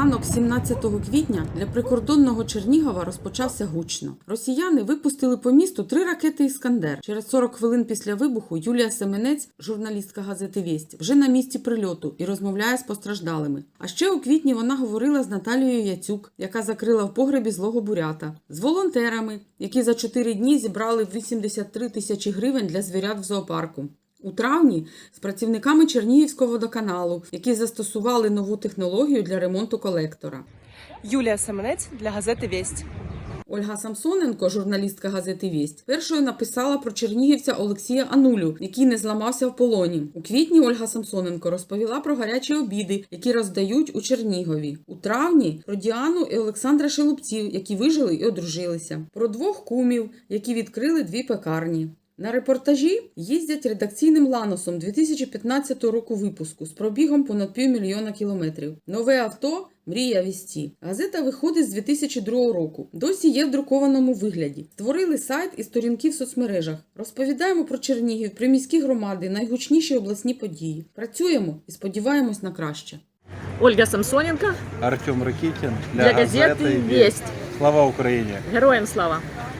Ранок 17 квітня для прикордонного Чернігова розпочався гучно. Росіяни випустили по місту три ракети Іскандер. Через 40 хвилин після вибуху Юлія Семенець, журналістка газети Вість, вже на місці прильоту і розмовляє з постраждалими. А ще у квітні вона говорила з Наталією Яцюк, яка закрила в погребі злого бурята, з волонтерами, які за 4 дні зібрали 83 тисячі гривень для звірят в зоопарку. У травні з працівниками Чернігівського водоканалу, які застосували нову технологію для ремонту колектора. Юлія Семенець для газети Вість. Ольга Самсоненко, журналістка газети Вість, першою написала про чернігівця Олексія Анулю, який не зламався в полоні. У квітні Ольга Самсоненко розповіла про гарячі обіди, які роздають у Чернігові. У травні про Діану і Олександра Шелупців, які вижили і одружилися. Про двох кумів, які відкрили дві пекарні. На репортажі їздять редакційним ланосом 2015 року випуску з пробігом понад півмільйона кілометрів. Нове авто Мрія вісті. Газета виходить з 2002 року. Досі є в друкованому вигляді. Створили сайт і сторінки в соцмережах. Розповідаємо про Чернігів, приміські громади, найгучніші обласні події. Працюємо і сподіваємось на краще. Ольга Самсоненко Артем Ракитин для газети «Весть». Слава Україні! Героям слава!